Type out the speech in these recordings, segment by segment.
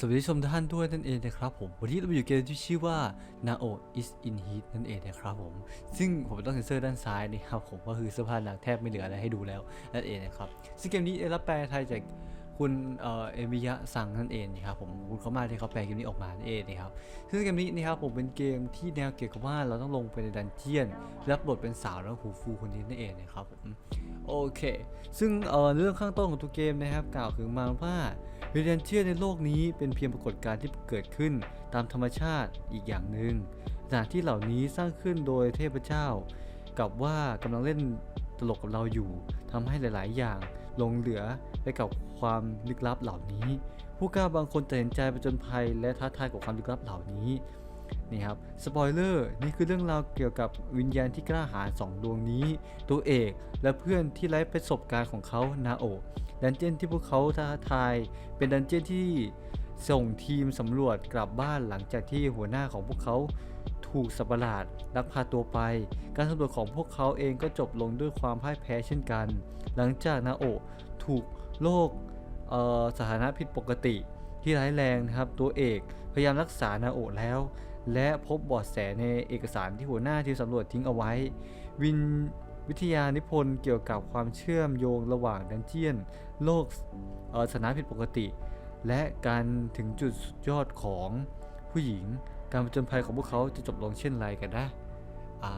สวัสดีชมทุกท่านด้วยนั่นเองนะครับผม วันนี้เราอยู่เกมที่ชื่อว่า Nao is in heat นั่นเองนะครับผม ซึ่งผมต้องเซ็นเซอร์ด้านซ้ายนะครับผมก็คือเสื้อผ้าหนังแทบไม่เหลืออะไรให้ดูแล้วนั่นเองนะครับซึ่งเกมนี้ได้รับแปลไทยจากคุณเอ่อเอมิยะซังนั่นเองนะครับผมคุณเขามาที่เขาแปลเกมนี้ออกมานั่นเองนะครับซึ่งเกมนี้นะครับผมเป็นเกมที่แนวเกี่ยวกับว่าเราต้องลงไปในดันเจียนรับบทเป็นสาวแล้วหูฟูคนนี้นั่นเองนะครับผมโอเค ซึ่งเอ่อเรื่องข้างต้นของตัวเกมนะครับกล่าวถึงมาว่า เวิญญาณเชื่อในโลกนี้เป็นเพียงปรากฏการณ์ที่เกิดขึ้นตามธรรมชาติอีกอย่างหนึ่งสถานที่เหล่านี้สร้างขึ้นโดยเทพเจ้า กับว่ากำลังเล่นตลกกับเราอยู่ทำให้หลาย ๆ อย่างหลงเหลือไปกับความลึกลับเหล่านี้ ผู้กล้าบางคนตัดสินใจไปจนภัยและท้าทายกับความลึกลับเหล่านี้นี่ครับสปอยเลอร์นี่คือเรื่องราวเกี่ยวกับวิญญาณที่กล้าหาญสองดวงนี้ ตัวเอกและเพื่อนที่ไร้ประสบการณ์ของเขานาโอะ ดันเจียนที่พวกเขาท้าทาย เป็นดันเจียนที่ส่งทีมสำรวจกลับบ้านหลังจากที่หัวหน้าของพวกเขาถูกสัตว์ประหลาดลักพาตัวไป การสำรวจของพวกเขาเองก็จบลงด้วยความพ่ายแพ้เช่นกัน หลังจากนาโอถูกโรคสถานะผิดปกติที่ร้ายแรงนะครับ ตัวเอกพยายามรักษานาโอแล้ว และพบบาะแสในเอกสารที่หัวหน้าทีมสำรวจทิ้งเอาไว้ วินวิทยานิพนธ์เกี่ยวกับความเชื่อมโยงระหว่างดันเจียน โลกสถานะผิดปกติ และการถึงจุดสุดยอดของผู้หญิง การผจญภัยของพวกเขาจะจบลงเช่นไรกันนะอ่า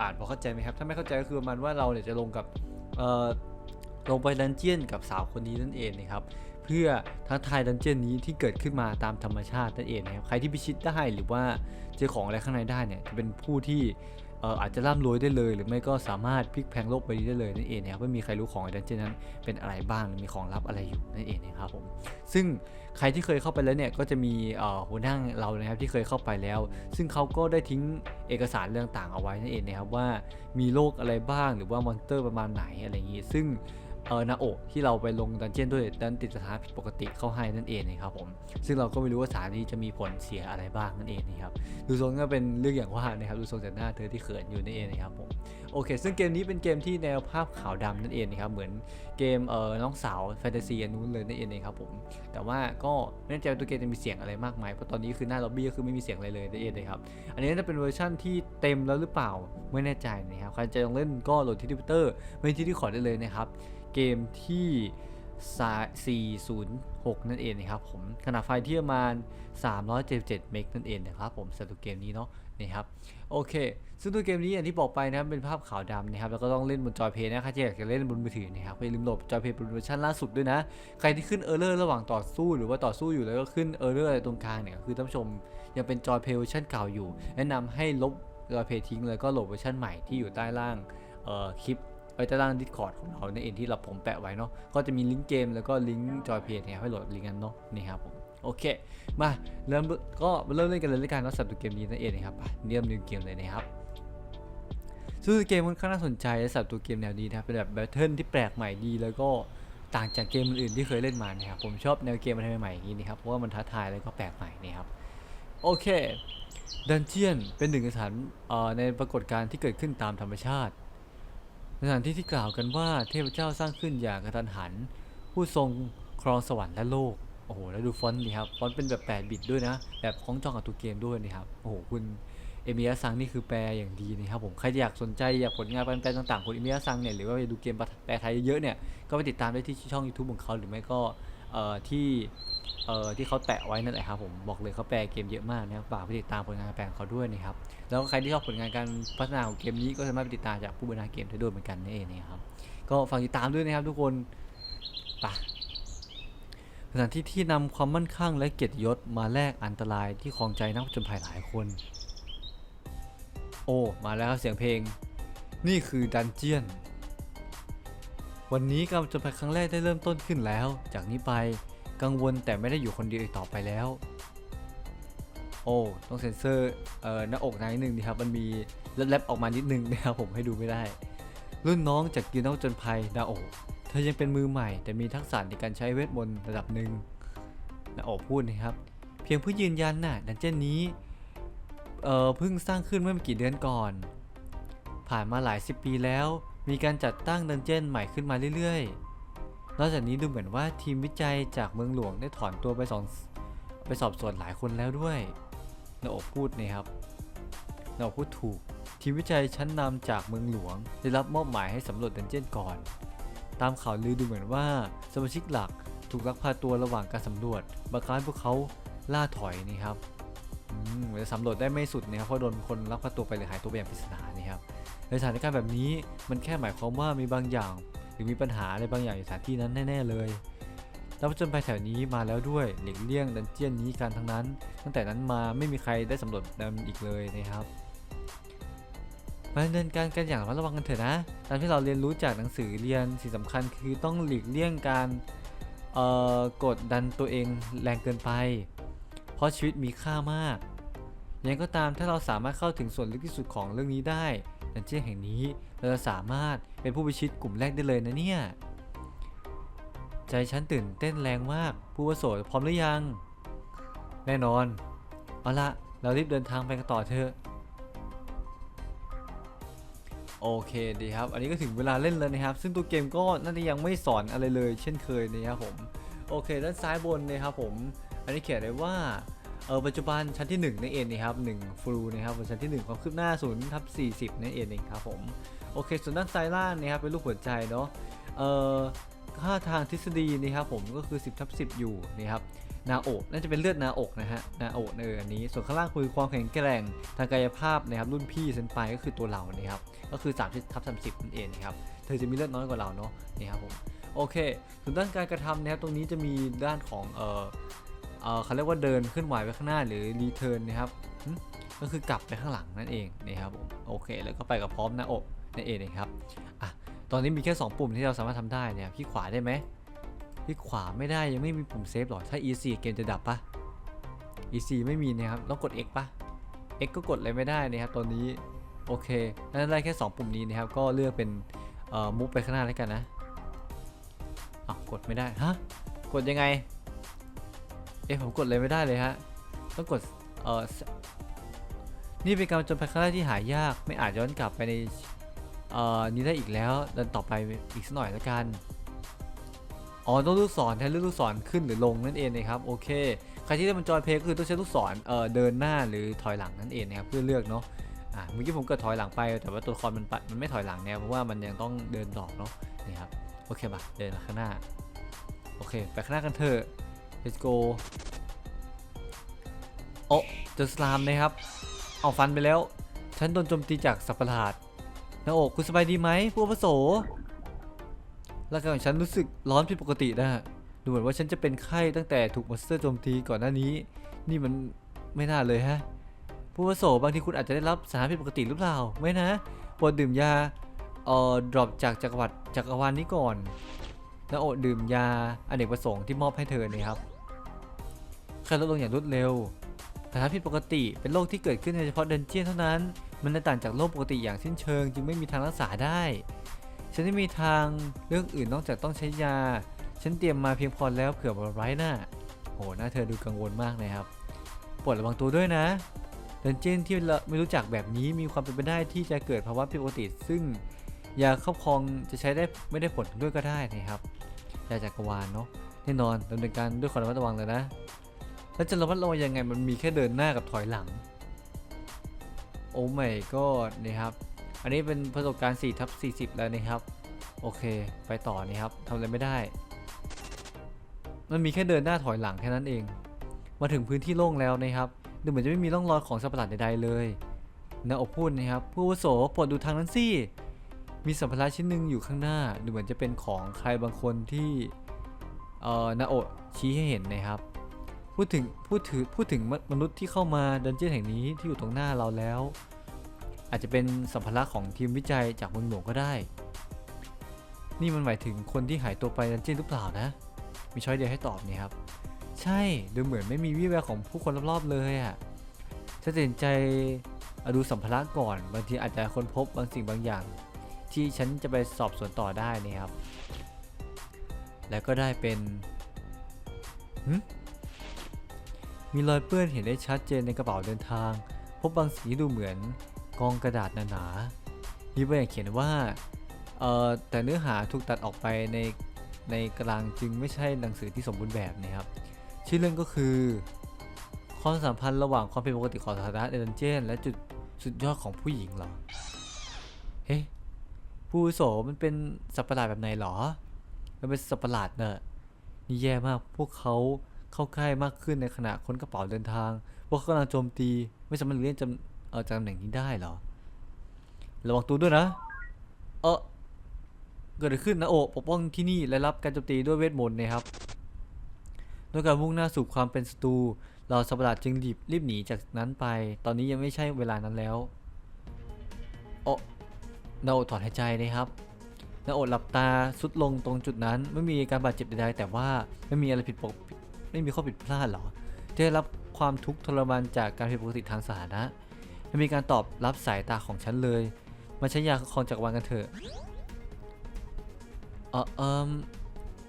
อ่านพอเข้าใจไหมครับ ถ้าไม่เข้าใจก็คือประมาณว่าเราเนี่ยจะลงกับลงไปดันเจียนกับสาวคนนี้นั่นเองนะครับเพื่อท้าทายดันเจียนนี้ที่เกิดขึ้นมาตามธรรมชาตินั่นเองนะครับใครที่พิชิตได้หรือว่าเจอของอะไรข้างในได้เนี่ยจะเป็นผู้ที่ อาจจะร่ำรวยได้เลย หรือไม่ก็สามารถพลิกแพลงโลกไปนี้ได้เลยนั่นเองนะครับไม่มีใครรู้ของไอ้ดันเจียนนั้นเป็นอะไรบ้างหรือมีของลับอะไรอยู่นั่นเองนะครับผมซึ่งใครที่เคยเข้าไปแล้วเนี่ยก็จะมีหัวหน้าเรานะครับที่เคยเข้าไปแล้ว ซึ่งเขาก็ได้ทิ้งเอกสารเรื่องต่างเอาไว้นั่นเองนะครับว่ามีโลกอะไรบ้างหรือว่ามอนสเตอร์ประมาณไหนอะไรอย่างนี้ ซึ่ง เออนาโอะที่เราไปลงดันเจียนด้วยดันติดสถานผิดปกติเข้าให้นั่นเองนะครับผมซึ่งเราก็ไม่รู้ว่าสถารนี้จะมีผลเสียอะไรบ้างนั่นเองนะครับดูทรงก็เป็นเรื่องอย่างว่านะครับดูทรงจากหน้าเธอที่เขินอยู่นั่นเองนะครับผมโอเค ซึ่งเกมนี้เป็นเกมที่แนวภาพขาวดำนั่นเองนะครับเหมือนเกมเออน้องสาวแฟนตาซีนู้นเลยนั่นเองนะครับผมแต่ว่าก็ไม่แน่ใจว่าตัวเกมจะมีเสียงอะไรมากมายเพราะตอนนี้คือหน้าล็อบบี้ก็คือไม่มีเสียงอะไรเลยนั่นเองนะครับอันนี้จะเป็นเวอร์ชั่นที่เต็มแล้วหรือเปล่าไม่แน่ใจนะครับใครจะลองเล่นก็โหลดที่ทวิตเตอร์ไม่ที่ที่ขอได้เลยนะครับ เกมที่ 406 นั่นเองนะครับผมขนาดไฟที่ประมาณ 377 เมกนั่นเองนะครับผมสำหรับเกมนี้เนาะนี่ครับโอเค ซึ่งตัวเกมนี้อย่างที่บอกไปนะครับเป็นภาพขาวดำนะครับแล้วก็ต้องเล่นบนจอยเพย์นะใครที่อยากจะเล่นบนมือถือนะครับก็อย่าลืมโหลดจอยเพย์เป็นเวอร์ชันล่าสุดด้วยนะ ใครที่ขึ้นเออร์เลอร์ระหว่างต่อสู้หรือว่าต่อสู้อยู่แล้วก็ขึ้นเออร์เลอร์อะไรตรงกลางเนี่ยคือท่านผู้ชมยังเป็นจอยเพย์เวอร์ชันเก่าอยู่ แนะนำให้ลบจอยเพย์ทิ้งเลยก็โหลดเวอร์ชันใหม่ที่อยู่ใต้ล่างเอ่อคลิป ไว้ใต้ล่างดิสคอร์ดของเราในเองที่เราผมแปะไว้เนาะก็จะมีลิงก์เกมแล้วก็ลิงก์จอยเพย์เนี่ยให้โหลดลิงก์กันเนาะนี่ครับผมโอเค มาเริ่มก็มาเริ่มเล่นกันเลยแล้วกันเนาะสำหรับตัวเกมนี้นั่นเองนะครับไปเริ่มเล่นเกมเลยนะครับซึ่งเกมค่อนข้างน่าสนใจและสำหรับตัวเกมแนวนี้นะครับเป็นแบบแบทเทิลที่แปลกใหม่ดีแล้วก็ต่างจากเกมอื่นๆที่เคยเล่นมานะครับผมชอบแนวเกมอะไรใหม่ๆอย่างนี้นะครับเพราะว่ามันท้าทายแล้วก็แปลกใหม่นะครับโอเคดันเจียนเป็นหนึ่งในสถานเอ่อในปรากฏการณ์ที่เกิดขึ้นตามธรรมชาติ สถานที่ที่กล่าวกันว่าเทพเจ้าสร้างขึ้นอย่างกระทันหัน ผู้ทรงครองสวรรค์และโลก โอ้โห แล้วดูฟอนต์นี่ครับ ฟอนต์เป็นแบบ 8 บิตด้วยนะ แบบคล้องจองกับตัวเกมด้วยนะครับ โอ้โห คุณเอมิยะซังนี่คือแปลอย่างดีนะครับผม ใครอยากสนใจอยากผลงานแปลต่างๆของเอมิยะซังเนี่ย หรือว่าไปดูเกมแปลไทยเยอะๆเนี่ย ก็ไปติดตามได้ที่ช่อง YouTube ของเขา หรือไม่ก็ เอ่อที่เอ่อที่เขาแปะไว้นั่นแหละครับผมบอกเลยเขาแปลเกมเยอะมากนะครับฝากไปติดตามผลงานการแปลของเขาด้วยนะครับแล้วใครที่ชอบผลงานการพัฒนาของเกมนี้ก็สามารถไปติดตามจากผู้บริหาเกมได้ด้วยเหมือนกันนั่เองนะครับก็ฝากติดตามด้วยนะครับทุกคนไปสถานที่ที่นำความมั่นคงและเกียรติยศมาแลกอันตรายที่คลองใจนักจญภัยหลายคน โอ้มาแล้วครับเสียงเพลง นี่คือดันเจียน วันนี้การผจญภัยครั้งแรกได้เริ่มต้นขึ้นแล้ว จากนี้ไปกังวลแต่ไม่ได้อยู่คนเดียวอีกต่อไปแล้ว โอ้ต้องเซ็นเซอร์เอ่อหน้าอกนายนึงดีครับ มันมีแลบๆออกมานิดนึงนะครับผมให้ดูไม่ได้ รุ่นน้องจากกิลด์นักผจญภัยนาโอเธอยังเป็นมือใหม่ แต่มีทักษะในการใช้เวทมนต์ระดับหนึ่งนาโอพูดนะครับ เพียงเพื่อยืนยันน่ะดันเจียนนี้เอ่อเพิ่งสร้างขึ้นเมื่อไม่กี่เดือนก่อน ผ่านมาหลายสิบปีแล้ว มีการจัดตั้งดันเจี้ยนใหม่ขึ้นมาเรื่อยๆ นอกจากนี้ดูเหมือนว่าทีมวิจัยจากเมืองหลวงได้ถอนตัวไปสองไปสอบสวนหลายคนแล้วด้วยนาอะพูดนะครับนาอะพูดถูก ทีมวิจัยชั้นนำจากเมืองหลวง ได้รับมอบหมายให้สำรวจดันเจียนก่อน ตามข่าวลือดูเหมือนว่าสมาชิกหลักถูกลักพาตัวระหว่างการสำรวจบังคับให้พวกเขาล่าถอยนี่ครับอืมเหมือนจะสำรวจได้ไม่สุดนะครับเพราะโดนคนลักพาตัวไปหรือหายตัวไปอย่างปริศนา ในสถานการณ์แบบนี้มันแค่หมายความว่ามีบางอย่าง หรือมีปัญหาอะไรบางอย่างในสถานที่นั้นแน่ ๆ เลยแล้วผจญภัยแถวนี้มาแล้วด้วยหลีกเลี่ยงดันเจียนนี้กันทั้งนั้น ตั้งแต่นั้นมาไม่มีใครได้สำรวจมันอีกเลยนะครับมาดำเนินการกันอย่างระมัดระวังกันเถอะนะ ตามที่เราเรียนรู้จากหนังสือเรียนสิ่งสำคัญคือต้องหลีกเลี่ยงการกดดันตัวเองแรงเกินไป เพราะชีวิตมีค่ามากยังก็ตามถ้าเราสามารถเข้าถึงส่วนลึกที่สุดของเรื่องนี้ได้ ดันเจียนแห่งนี้เราจะสามารถเป็นผู้พิชิตกลุ่มแรกได้เลยนะเนี่ย ใจฉันตื่นเต้นแรงมาก ผู้วโสพร้อมหรือยัง แน่นอน เอาละเรารีบเดินทางไปกันต่อเถอะ โอเคดีครับ อันนี้ก็ถึงเวลาเล่นแล้วนะครับ ซึ่งตัวเกมก็น่าจะยังไม่สอนอะไรเลย เช่นเคยนะครับผม โอเค ด้านซ้ายบนนะครับผม อันนี้เขียนไว้ว่า เออปัจจุบันชั้นที่1นั่นเองนะครับ1ฟลูนะครับบนชั้นที่ 1 ความคืบหน้า0ทับ40นั่นเองเองครับผมโอเค ส่วนด้านซ้ายล่างนะครับเป็นรูปหัวใจเนาะเอ่อค่าทางทฤษฎีนะครับผมก็คือ 10ทับ10 อยู่นะครับนาโอกน่าจะเป็นเลือดนาอกนะฮะนาโอกเอออันนี้ส่วนข้างล่างคือความแข็งแกร่งทางกายภาพนะครับรุ่นพี่เซนไปก็คือตัวเรานะครับก็คือ3ทับ30นั่นเองนะครับเธอจะมีเลือดน้อยกว่าเราเนาะนี่ครับผมโอเคส่วนด้านการกระทำนะครับตรงนี้จะมีด้านของเอ่อ เขาเรียกว่าเดินเคลื่อนไหวไปข้างหน้าหรือรีเทิร์นนะครับก็คือกลับไปข้างหลังนั่นเองนะครับผมโอเค แล้วก็ไปกับพร้อมหน้าอกนั่นเองนะครับอะตอนนี้มีแค่ 2 ปุ่มที่เราสามารถทำได้เนี่ยพี่ขวาได้ไหมพี่ขวาไม่ได้ยังไม่มีปุ่มเซฟหรอถ้า EC เกมจะดับปะ EC ไม่มีนะครับต้องกด X ปะ X ก็กดอะไรไม่ได้นะครับตอนนี้โอเคนั่นได้แค่ 2 ปุ่มนี้นะครับก็เลือกเป็นมุกไปข้างหน้าแล้วกันนะอ้าวกดไม่ได้ฮะกดยังไง เอ๊ะผมกดเลยไม่ได้เลยฮะต้องกดเออนี่เป็นการจนภัยครั้งแรกที่หายาก ไม่อาจย้อนกลับไปในเอ่อนี้ได้อีกแล้วเดินต่อไปอีกสักหน่อยแล้วกันอ๋อต้องลูกศรแทนเลือกลูกศรขึ้นหรือลงนั่นเองนะครับโอเคใครที่ได้มันจอยเพลย์ก็คือต้องใช้ลูกศรเอ่อเดินหน้าหรือถอยหลังนั่นเองนะครับเพื่อเลือกเนาะอ่าเมื่อกี้ผมก็ถอยหลังไปแต่ว่าตัวละครมันปัดมันไม่ถอยหลังเนี่ยเพราะว่ามันยังต้องเดินต่อเนาะนี่ครับโอเคมาเดินข้างหน้าโอเคไปข้างหน้ากันเถอะ let's go โอ้เจอสลามนะครับ เอาฟันไปแล้ว ฉันโดนโจมตีจากสัตว์ประหลาดหน้าอกคุณสบายดีไหมผู้อาวุโสร่างกายของฉันรู้สึกร้อนผิดปกตินะฮะดูเหมือนว่าฉันจะเป็นไข้ตั้งแต่ถูกมอนสเตอร์โจมตีก่อนหน้านี้ นี่มันไม่น่าเลยฮะ ผู้อาวุโสบางทีคุณอาจจะได้รับสารผิดปกติหรือเปล่า ไม่นะโปรดดื่มยาเอ่อดรอปจากจักรวรรดิจักรวาลนี้ก่อนน้าอกดื่มยาอเนกประสงค์ที่มอบให้เธอเนี่ยครับ ไข้ลดลงอย่างรวดเร็วสารผิดปกติเป็นโรคที่เกิดขึ้นในเฉพาะเดนเจียนเท่านั้น มันจะต่างจากโรคปกติอย่างสิ้นเชิง จึงไม่มีทางรักษาได้ ฉันไม่มีทางเรื่องอื่นนอกจากต้องใช้ยา ฉันเตรียมมาเพียงพอแล้วเผื่อไว้น่ะโหหน้าเธอดูกังวลมากเลยครับปรดระวังตัวด้วยนะ เดนเจนที่เราไม่รู้จักแบบนี้มีความเป็นไปได้ที่จะเกิดภาวะผิดปกติ ซึ่งยาครอบครองจะใช้ได้ไม่ได้ผลด้วยก็ได้นะครับยาจักรวาลเนาะแน่นอนดำเนินการด้วยความระมัดระวังเลยนะ แล้วจะระมัดระวังยังไงมันมีแค่เดินหน้ากับถอยหลัง โอ้ไม่ก็นี่ครับ อันนี้เป็นประสบการณ์4ทับ40 แล้วนะครับ โอเค ไปต่อนี่ครับทำอะไรไม่ได้ มันมีแค่เดินหน้าถอยหลังแค่นั้นเอง มาถึงพื้นที่โล่งแล้วนะครับ ดูเหมือนจะไม่มีร่องรอยของสัตว์ประหลาดใดๆเลยนาอบพูดนะครับ ผู้วโสโปรดดูทางนั้นสิมีสัมภาระชิ้นหนึ่งอยู่ข้างหน้า ดูเหมือนจะเป็นของใครบางคนที่เอ่อนาโอชี้ให้เห็นนะครับ พูดถึงพูดถึงพูดถึงมนุษย์ที่เข้ามาดันเจี้ยนแห่งนี้ที่อยู่ตรงหน้าเราแล้ว อาจจะเป็นสัมภาระของทีมวิจัยจากเมืองหลวงก็ได้ นี่มันหมายถึงคนที่หายตัวไปดันเจี้ยนหรือเปล่านะ มีช้อยเดียวให้ตอบนี่ครับ ใช่ดูเหมือนไม่มีวี่แววของผู้คนรอบๆเลยอะ่ะฉันตัดสินใจดูสัมภาระก่อนบางทีอาจจะค้นพบบางสิ่งบางอย่าง ที่ฉันจะไปสอบสวนต่อได้นี่ครับ แล้วก็ได้เป็นหึมี มีรอยเปื้อนเห็นได้ชัดเจนในกระเป๋าเดินทาง พบบางสีดูเหมือนกองกระดาษหนาๆมีบางอย่างเขียนว่าเอ่อแต่เนื้อหาถูกตัดออกไปในในกลางจึงไม่ใช่หนังสือที่สมบูรณ์แบบนะครับ ชื่อเรื่องก็คือ ความสัมพันธ์ระหว่างความผิดปกติของสถานะในดันเจียนและจุดสุดยอดของผู้หญิงเหรอ เฮ้ผู้วุโสมันเป็นสัตว์ประหลาดแบบไหนหรอ มันเป็นสัตว์ประหลาดเนอะนี่แย่มากพวกเขา เข้าใกล้มากขึ้นในขณะค้นกระเป๋าเดินทางพวกเขากำลังโจมตีไม่สามารถเลี่ยงจำเออจากตำแหน่งนี้ได้หรอระวังตัวด้วยนะ เออเกิดอะไรขึ้นนะโอปกป้องที่นี่และรับการโจมตีด้วยเวทมนต์นะครับด้วยการมุ่งหน้าสู่ความเป็นศัตรูเราสัประหลาดจึงรีบรีบหนีจากนั้นไป ตอนนี้ยังไม่ใช่เวลานั้นแล้วโอนาโอถอนหายใจนะครับนาโอหลับตาสุดลงตรงจุดนั้น ไม่มีการบาดเจ็บใดๆแต่ว่าไม่มีอะไรผิดปก ไม่มีข้อผิดพลาดหรอที่ได้รับความทุกข์ทรมานจากการผิดปกติทางสาธารณะไม่มีการตอบรับสายตาของฉันเลย มาใช้ยาคองจักรวาลกันเถอะเออเอิม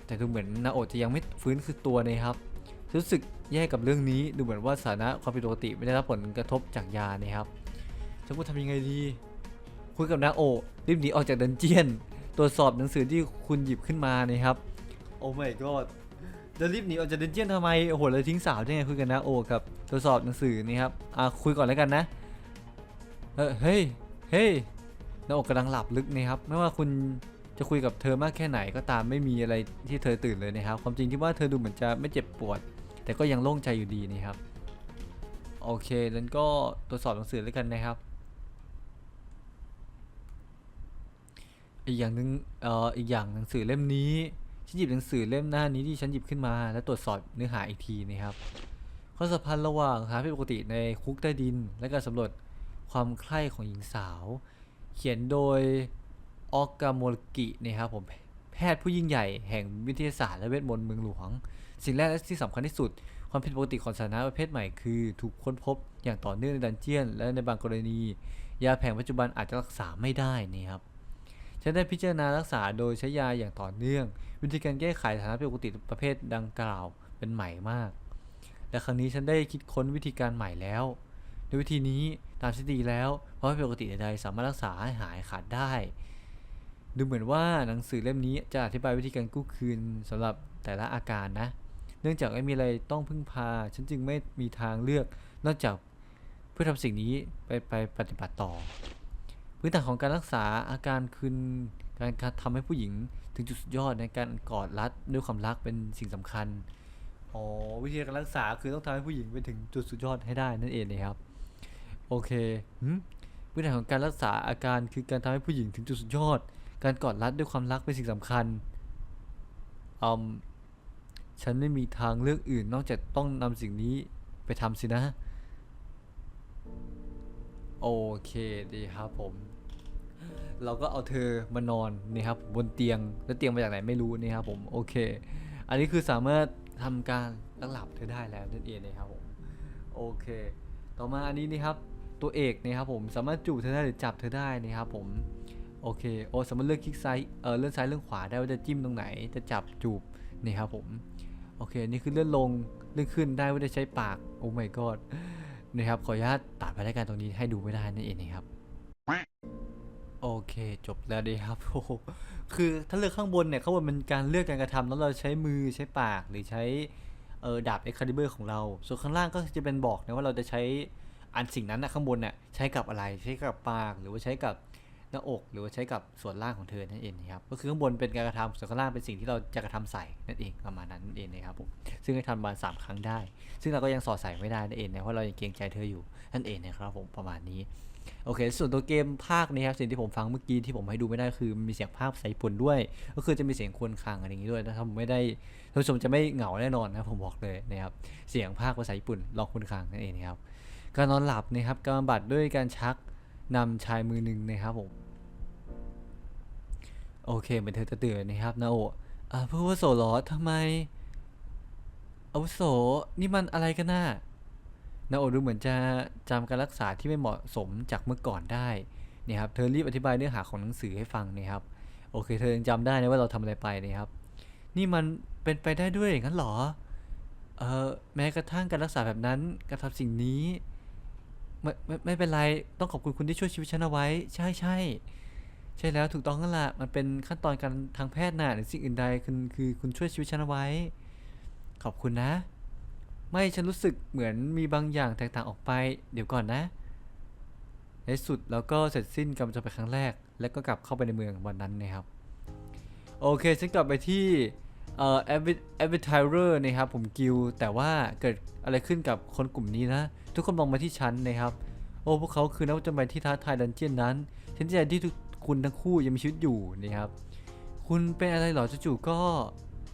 แต่ดูเหมือนนาโอจะยังไม่ฟื้นคือตัวนะครับ รู้สึกแย่กับเรื่องนี้ดูเหมือนว่าสถานะความผิดปกติไม่ได้รับผลกระทบจากยานะครับฉันควรทำยังไงดี คุยกับนาโอรีบหนีออกจากดันเจียน ตรวจสอบหนังสือที่คุณหยิบขึ้นมานะครับ โอ้ my god จะรีบหนีออกจากเดนเจียนทำไมโอ้โหเลยทิ้งสาวได้ไงคุยกับนาโอะกับตรวจสอบหนังสือนี่ครับอะคุยก่อนแล้วกันนะเออเฮ้ยเฮ้ยนาโอกกำลังหลับลึกนะครับไม่ว่าคุณจะคุยกับเธอมากแค่ไหนก็ตามไม่มีอะไรที่เธอตื่นเลยนะครับ ความจริงที่ว่าเธอดูเหมือนจะไม่เจ็บปวด แต่ก็ยังโล่งใจอยู่ดีนะครับโอเคนั้นก็ตรวจสอบหนังสือแล้วกันนะครับอีกอย่างหนึ่งเอ่ออีกอย่างหนังสือเล่มนี้ ฉันหยิบหนังสือเล่มหน้านี้ที่ฉันหยิบขึ้นมา แล้วตรวจสอบเนื้อหาอีกทีนะครับข้อสัมพันธ์ระหว่างสถาผิดปกติในคุกใต้ดิน และการสำรวจความใคร่ของหญิงสาว เขียนโดยออกาโมกินะครับผมแพทย์ผู้ยิ่งใหญ่แห่งวิทยาศาสตร์และเวทมนต์เมืองหลวง สิ่งแรกและที่สำคัญที่สุด ความผิดปกติของสถานะประเภทใหม่คือ ถูกค้นพบอย่างต่อเนื่องในดันเจียน และในบางกรณี ยาแผนปัจจุบันอาจจะรักษาไม่ได้นี่ครับ ฉันได้พิจารณารักษาโดยใช้ยาอย่างต่อเนื่อง วิธีการแก้ไขสถานะผิดปกติประเภทดังกล่าวเป็นใหม่มาก และครั้งนี้ฉันได้คิดค้นวิธีการใหม่แล้วโดยวิธีนี้ตามทฤษฎีแล้วเพราะว่าผิดปกติใดๆสามารถรักษาให้หายขาดได้ ดูเหมือนว่าหนังสือเล่มนี้จะอธิบายวิธีการกู้คืนสำหรับแต่ละอาการนะ เนื่องจากไม่มีอะไรต้องพึ่งพา ฉันจึงไม่มีทางเลือกนอกจากเพื่อทำสิ่งนี้ไปไปปฏิบัติต่อ พื้นฐานของการรักษาอาการคืนการการทำให้ผู้หญิงถึงจุดสุดยอดในการกอดรัดด้วยความรักเป็นสิ่งสำคัญอ๋อวิธีการรักษาคือต้องทำให้ผู้หญิงไปถึงจุดสุดยอดให้ได้นั่นเองนะครับ โอเคพื้นฐานของการรักษาอาการคือการทำให้ผู้หญิงถึงจุดสุดยอด การกอดรัดด้วยความรักเป็นสิ่งสำคัญอืมฉันไม่มีทางเลือกอื่นนอกจากต้องนำสิ่งนี้ไปทำสินะ โอเคดีครับผม เราก็เอาเธอมานอนนี่ครับบนเตียงแล้วเตียงมาจากไหนไม่รู้นี่ครับผมโอเค อันนี้คือสามารถทำการรักหลับเธอได้แล้วนั่นเองนะครับผมโอเค ต่อมาอันนี้นี่ครับตัวเอกนะครับผมสามารถจูบเธอได้หรือจับเธอได้นะครับผมโอเคโอ้สามารถเลือกคลิกซ้ายเออเลื่อนซ้ายเลื่อนขวาได้ว่าจะจิ้มตรงไหนจะจับจูบนี่ครับผมโอเคนี่คือเลื่อนลงเลื่อนขึ้นได้ว่าจะใช้ปากโอ้ my god นะครับขออนุญาตตัดไปรายการตรงนี้ให้ดูไม่ได้นั่นเองนะครับโอเคจบแล้วดีครับโอ้คือถ้าเลือกข้างบนเนี่ยข้างบนเป็นการเลือกการกระทำแล้วเราใช้มือใช้ปากหรือใช้เออดาบเอ็กคาลิเบอร์ของเรา ส่วนข้างล่างก็จะเป็นบอกนะว่าเราจะใช้อันสิ่งนั้นนะข้างบนเนี่ยใช้กับอะไรใช้กับปากหรือว่าใช้กับ หน้าอกหรือว่าใช้กับส่วนล่างของเธอนั่นเองนะครับก็คือข้างบนเป็นการกระทำส่วนข้างล่างเป็นสิ่งที่เราจะกระทำใส่นั่นเองประมาณนั้นนั่นเองนะครับผมซึ่งให้ทำมาสามครั้งได้ ซึ่งเราก็ยังสอดใส่ไม่ได้นั่นเองนะเพราะเรายังเกรงใจเธออยู่นั่นเองนะครับผมประมาณนี้โอเค ส่วนตัวเกมภาคนี้ครับสิ่งที่ผมฟังเมื่อกี้ที่ผมให้ดูไม่ได้คือมันมีเสียงภาคภาษาญี่ปุ่นด้วย ก็คือจะมีเสียงควนคางอะไรอย่างนี้ด้วยถ้าผมไม่ได้ท่านผู้ชมจะไม่เหงาแน่นอนนะผมบอกเลยนะครับเสียงภาคภาษาญี่ปุ่นลองควนคางนั่นเองนะครับการนอนหลับนะครับการบำบัดด้วยการชัก นำชายมือหนึ่งนะครับผมโอเคเหมือนเธอจะตื่นนะครับนาโอะอ่าเพื่อว่าโสหรอทำไมอาวุโสนี่มันอะไรกันน่ะนาโอดูเหมือนจะจำการรักษาที่ไม่เหมาะสมจากเมื่อก่อนได้นี่ครับเธอรีบอธิบายเนื้อหาของหนังสือให้ฟังนี่ครับ โอเค เธอยังจำได้นะว่าเราทำอะไรไปนี่ครับ นี่มันเป็นไปได้ด้วยอย่างนั้นหรอเออแม้กระทั่งการรักษาแบบนั้นการทำสิ่งนี้ ไม่ไม่ไม่เป็นไรต้องขอบคุณคุณที่ช่วยชีวิตฉันเอาไว้ ใช่ใช่ใช่แล้วถูกต้องนั่นแหละมันเป็นขั้นตอนการทางแพทย์น่ะหรือสิ่งอื่นใดคือคือคุณช่วยชีวิตฉันเอาไว้ ขอบคุณนะ ไม่ฉันรู้สึกเหมือนมีบางอย่างแตกต่างออกไป เดี๋ยวก่อนนะ ในสุดแล้วก็เสร็จสิ้นการจะไปครั้งแรก แล้วก็กลับเข้าไปในเมืองวันนั้นนะครับ โอเคฉันกลับไปที่ เอ่อ advertiser นะครับผมกิลแต่ว่าเกิดอะไรขึ้นกับคนกลุ่มนี้นะ ทุกคนมองมาที่ฉันนะครับ โอ้พวกเขาคือนักจญภัยที่ท้าทายดันเจียนนั้นฉันดีใจที่คุณทั้งคู่ยังมีชีวิตอยู่นะครับ คุณเป็นอะไรหรอจู่ๆก็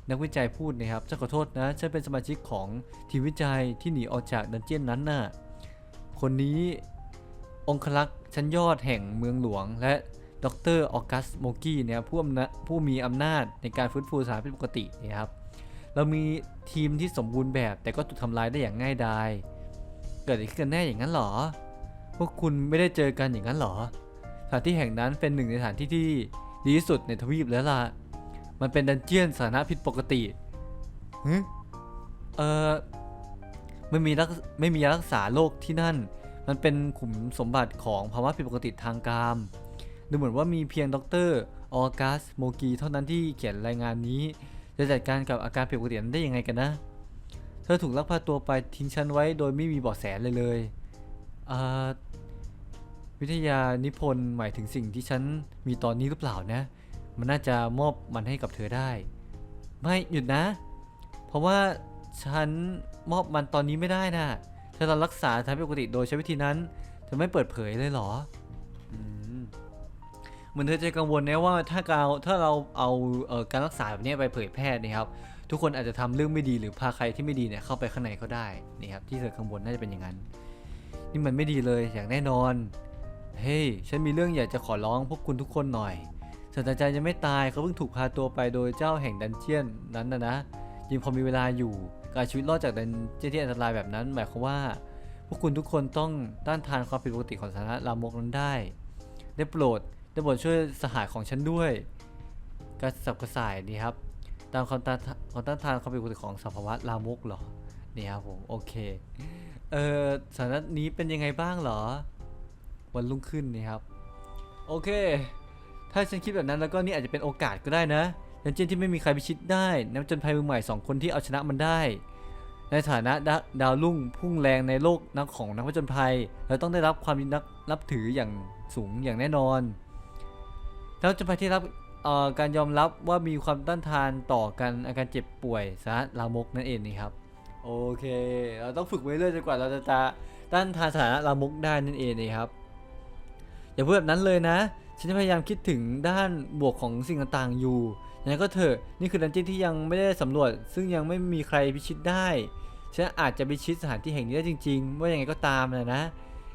นักวิจัยพูดนะครับฉันขอโทษนะฉันเป็นสมาชิกของทีมวิจัยที่หนีออกจากดันเจียนนั้นน่ะคนนี้องคลักษ์ชั้นยอดแห่งเมืองหลวงและ ดรออกัสโมกี้นะครับผู้ผู้มีอำนาจในการฟื้นฟูสถานเป็นปกตินะครับเรามีทีมที่สมบูรณ์แบบแต่ก็ถูกทำลายได้อย่างง่ายดายเกิดอะไรขึ้นกันแน่อย่างนั้นเหรอ พวกคุณไม่ได้เจอกันอย่างนั้นเหรอสถานที่แห่งนั้นเป็นหนึ่งในสถานที่ที่ดีที่สุดในทวีปแล้วล่ะ มันเป็นดันเจียนสถานะผิดปกติฮึเออไม่มีรักไม่มียารักษาโรคที่นั่น มันเป็นขุมสมบัติของภาวะผิดปกติทางกาม ดูเหมือนว่ามีเพียงดรออกัสโมกีเท่านั้นที่เขียนรายงานนี้ จะจัดการกับอาการผิดปกตินั้นได้ยังไงกันนะ เธอถูกลักพาตัวไปทิ้งฉันไว้โดยไม่มีเบาะแสเลยเลยอ่าวิทยานิพนธ์หมายถึงสิ่งที่ฉันมีตอนนี้หรือเปล่านะ มันน่าจะมอบมันให้กับเธอได้ ไม่หยุดนะ เพราะว่าฉันมอบมันตอนนี้ไม่ได้นะเธอรารักษาทางปกติโดยใช้วิธีนั้นเธอไม่เปิดเผยเลยเหรอ มือนเธอจะกังวลนะว่าถ้าเราถ้าเราเอาเอการรักษาแบบนี้ไปเผยแพร่นะครับ ทุกคนอาจจะทำเรื่องไม่ดีหรือพาใครที่ไม่ดีเนี่ยเข้าไปข้างในก็ได้นี่ครับที่เธอกังวลน่าจะเป็นอย่างนั้น นี่มันไม่ดีเลยอย่างแน่นอน เฮ้ยฉันมีเรื่องอยากจะขอร้องพวกคุณทุกคนหน่อยศาสตราจารย์ยังไม่ตายเขาเพิ่งถูกพาตัวไปโดยเจ้าแห่งดันเจียนนั้นนะนะยังพอมีเวลาอยู่การชีวิตรอดจากดันเจียนที่อันตรายแบบนั้น หมายความว่า พวกคุณทุกคนต้องต้านทานความผิดปกติของสานะลามกนั้นได้ได้โปรด ได้โปรดช่วยสหายของฉันด้วยการสับกระส่ายนี่ครับ ตามความต้านความต้านทานความผิดปกติของสภาวะลามกเหรอ นี่ครับผม โอเค เอ่อสถานะนี้เป็นยังไงบ้างเหรอ วันรุ่งขึ้นนี่ครับ โอเค ถ้าฉันคิดแบบนั้นแล้วก็นี่อาจจะเป็นโอกาสก็ได้นะดันเจียนที่ไม่มีใครพิชิตได้นักจนภัยมือใหม่สองคนที่เอาชนะมันได้ ในฐานะดาดาวรุ่งพุ่งแรงในโลกนักของนักผจญภัย เราต้องได้รับความนับนับถืออย่างสูงอย่างแน่นอน แล้วจนภัยที่รับการยอมรับว่ามีความต้านทานต่อกันอาการเจ็บป่วยสารณลามกนั่นเองนี่ครับ โอเค เราต้องฝึกไว้เรื่อยจนกว่าเราจะต้านทานสถานะลามกได้นั่นเองนี่ครับอย่าพูดแบบนั้นเลยนะ ฉันจะพยายามคิดถึงด้านบวกของสิ่งต่างๆอยู่อย่างนั้นก็เถอะนี่คือดันเจี้ยนที่ยังไม่ได้สำรวจ ซึ่งยังไม่มีใครพิชิตได้ฉันอาจจะพิชิตสถานที่แห่งนี้ได้จริง ๆ ว่ายังไงก็ตามนะนะ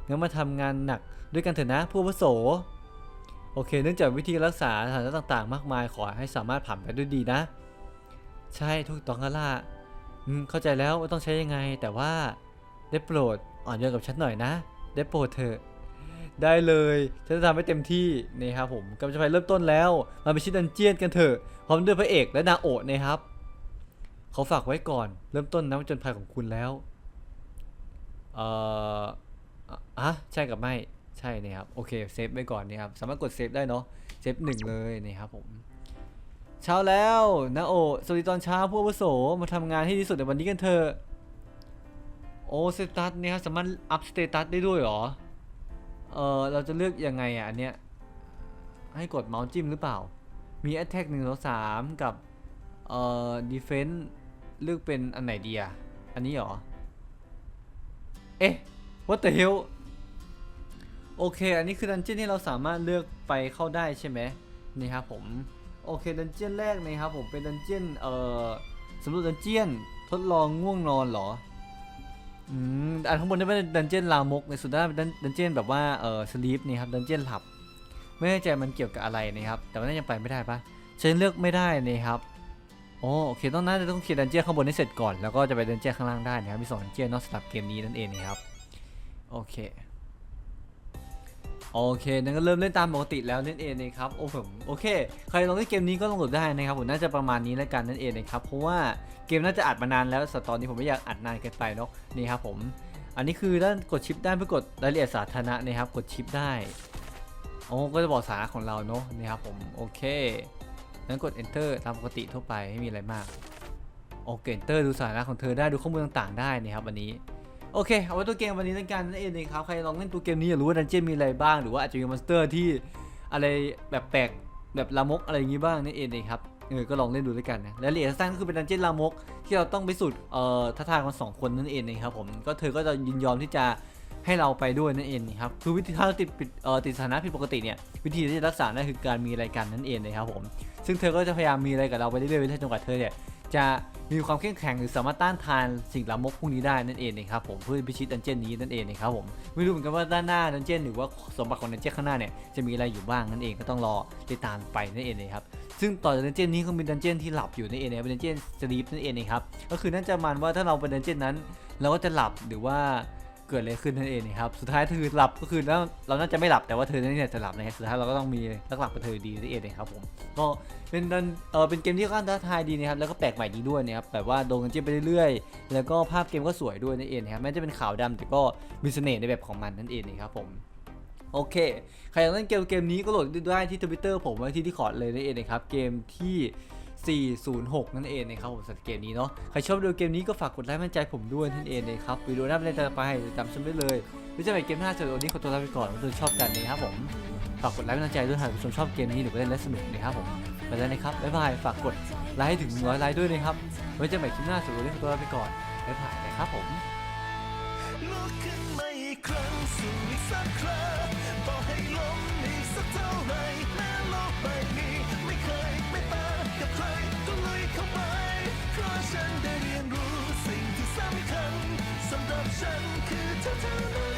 งั้นมาทำงานหนักด้วยกันเถอะนะผู้อาวุโส โอเค เนื่องจากวิธีรักษาสถานะต่างๆ มากมายขอให้สามารถผ่านไปด้วยดีนะ ใช่ถูกต้องแล้วล่ะอืมเข้าใจแล้วว่าต้องใช้ยังไง แต่ว่าได้โปรดอ่อนโยนกับฉันหน่อยนะ ได้โปรดเถอะได้เลยฉันจะทำให้เต็มที่นี่ครับผมกำลังจะไปเริ่มต้นแล้ว มาไปชิดดันเจียนกันเถอะพร้อมด้วยพระเอกและนาโอะนะครับเขาฝากไว้ก่อนเริ่มต้นนักผจญภัยของคุณแล้ว เอ่ออะใช่กับไม่ ใช่นะครับโอเคเซฟไว้ก่อนนี่ครับสามารถกดเซฟได้เนาะเซฟหนึ่งเลยนี่ครับผมเช้าแล้วนาโอสวัสดีตอนเช้าผู้อาวุโสมาทำงานให้ดีสุดในวันนี้กันเถอะโอ้สเตตัสเนี่ยครับสามารถอัพสเตตัสได้ด้วยเหรอเออเราจะเลือกยังไงอะอันเนี้ยให้กดเมาส์จิ้มหรือเปล่า มี attack 1 2 3 กับ เอ่อ defense เลือกเป็นอันไหนดีอะ อันนี้เหรอ เอ๊ะ what the hell โอเค อันนี้คือดันเจี้ยนที่เราสามารถเลือกไปเข้าได้ใช่ไหมนี่ครับผมโอเคดันเจี้ยนแรกนะครับผมเป็นดันเจี้ยนเอ่อสำรวจดันเจี้ยนทดลองง่วงนอนเหรออืมอันข้างบนนี่เป็นดันเจี้ยนลามกในสุดท้ายเป็นดันเจี้ยนแบบว่าเอ่อสลีปนี่ครับดันเจี้ยนหลับไม่แน่ใจมันเกี่ยวกับอะไรนะครับ แต่ว่าน่าจะไปไม่ได้ปะฉันเลือกไม่ได้นะครับโอ้โอเคต้องน่าจะต้องเคลียร์ดันเจี้ยนข้างบนให้เสร็จก่อนแล้วก็จะไปดันเจี้ยนข้างล่างได้นะครับมีสองดันเจี้ยนนอกสำหรับเกมนี้นั่นเองนะครับโอเค โอเคนั่นก็เริ่มเล่นตามปกติแล้วนั่นเองนะครับโอ้ผมโอเค ใครลองเล่นเกมนี้ก็ลองโหลดได้นะครับผมน่าจะประมาณนี้แล้วกันนั่นเองนะครับเพราะว่าเกมน่าจะอัดมานานแล้วแต่ตอนนี้ผมไม่อยากอัดนานเกินไปเนาะนี่ครับผมอันนี้คือด้านกดชิปได้เพื่อกดรายละเอียดสาธารณะนะครับกดชิปได้โอ้ก็จะบอกสาระของเราเนาะนี่ครับผมโอเคงั้นกด enter ตามปกติทั่วไปไม่มีอะไรมากโอเคเตอร์ดูสานะของเธอได้ดูข้อมูลต่างๆ ได้นะครับวันนี้ โอเค เอาไว้ตัวเกมวันนี้แล้วกันนั่นเองนะครับ ใครลองเล่นตัวเกมนี้อยากรู้ว่าดันเจี้ยนมีอะไรบ้าง หรือว่าอาจจะมีมอนสเตอร์ที่อะไรแบบแปลกแบบลามกอะไรอย่างงี้บ้างนั่นเองนะครับ เออ ก็ลองเล่นดูด้วยกันนะและเหรียญสั้นก็คือเป็นดันเจี้ยนลามก ที่เราต้องไปสุดเอ่อท้าทายกันสองคนนั่นเองนะครับผม ก็เธอก็จะยินยอมที่จะให้เราไปด้วยนั่นเองนะครับ คือวิธีถ้าเราติดปิดเอ่อติดสถานะผิดปกติเนี่ย วิธีที่จะรักษาได้คือการมีอะไรกันนั่นเองนะครับผม ซึ่งเธอก็จะพยายามมีอะไรกับเราไปเรื่อยๆจนกว่าเธอเนี่ย จะมีความเข้มแข็งหรือสามารถต้านทานสิ่งลามกพวกนี้ได้นั่นเองนะครับผมเพื่อพิชิตดันเจี้ยนนี้นั่นเองนะครับผมไม่รู้เหมือนกันว่าด้านหน้าดันเจี้ยนหรือว่าสมบัติของดันเจี้ยนข้างหน้าเนี่ยจะมีอะไรอยู่บ้างนั่นเองก็ต้องรอติดตามไปนั่นเองนะครับซึ่งต่อจากดันเจี้ยนนี้ก็มีดันเจี้ยนที่หลับอยู่นั่นเองนะครับเป็นดันเจี้ยนสลีปนั่นเองนะครับก็คือนั่นจะมันว่าถ้าเราไปดันเจี้ยนนั้น เราก็จะหลับหรือว่า เกิดอะไรขึ้นนั่นเองนะครับสุดท้ายคือหลับก็คือแล้วเราน่าจะไม่หลับแต่ว่าเธอเนี่ยจะหลับนะครับสุดท้ายเราก็ต้องมีรักหลับกับเธอดีนั่นเองนะครับผมก็เป็นดันเออเป็นเกมที่ค่อนข้างท้าทายดีนะครับแล้วก็แปลกใหม่ดีด้วยนะครับแบบว่าโดนกันจิ้มไปเรื่อยๆ แล้วก็ภาพเกมก็สวยด้วยนั่นเองนะครับแม้จะเป็นขาวดำแต่ก็มีเสน่ห์ในแบบของมันนั่นเองนะครับผมโอเค ใครอยากเล่นเกมเกมนี้ก็โหลดได้ที่ทวิตเตอร์ผมไว้ที่ที่คอร์ดเลยนั่นเองนะครับ เกมที่ 406 นั่นเองนะครับผมสำหรับเกมนี้เนาะใครชอบดูเกมนี้ก็ฝากกดไลค์มั่นใจผมด้วยนั่นเองนะครับวิดีโอหน้าเป็นอะไรต่อไปจำฉันไว้เลยหรือจะไปเกมหน้าเจอวันนี้ขอตัวลาไปก่อนว่าทุกคนชอบกันนะครับผมฝากกดไลค์เป็นใจด้วยหากผู้ชมชอบเกมนี้หรือว่าเล่นและสนุกนะครับผมไปแล้วนะครับบ๊ายบายฝากกดไลค์ให้ถึงร้อยไลค์ด้วยนะครับไว้เจอกันใหม่คลิปหน้าสำหรับวันนี้ขอตัวลาไปก่อนบ๊ายบายนะครับผมลุกขึ้นมาอีกครั้งสู้อีกสักครั้งต่อให้ล้มอีกสักเท่าไรแม้โลกใบนี้ ฉันได้เรียนรู้สิ่งที่สำคัญสำหรับฉันคือเธอเท่านั้น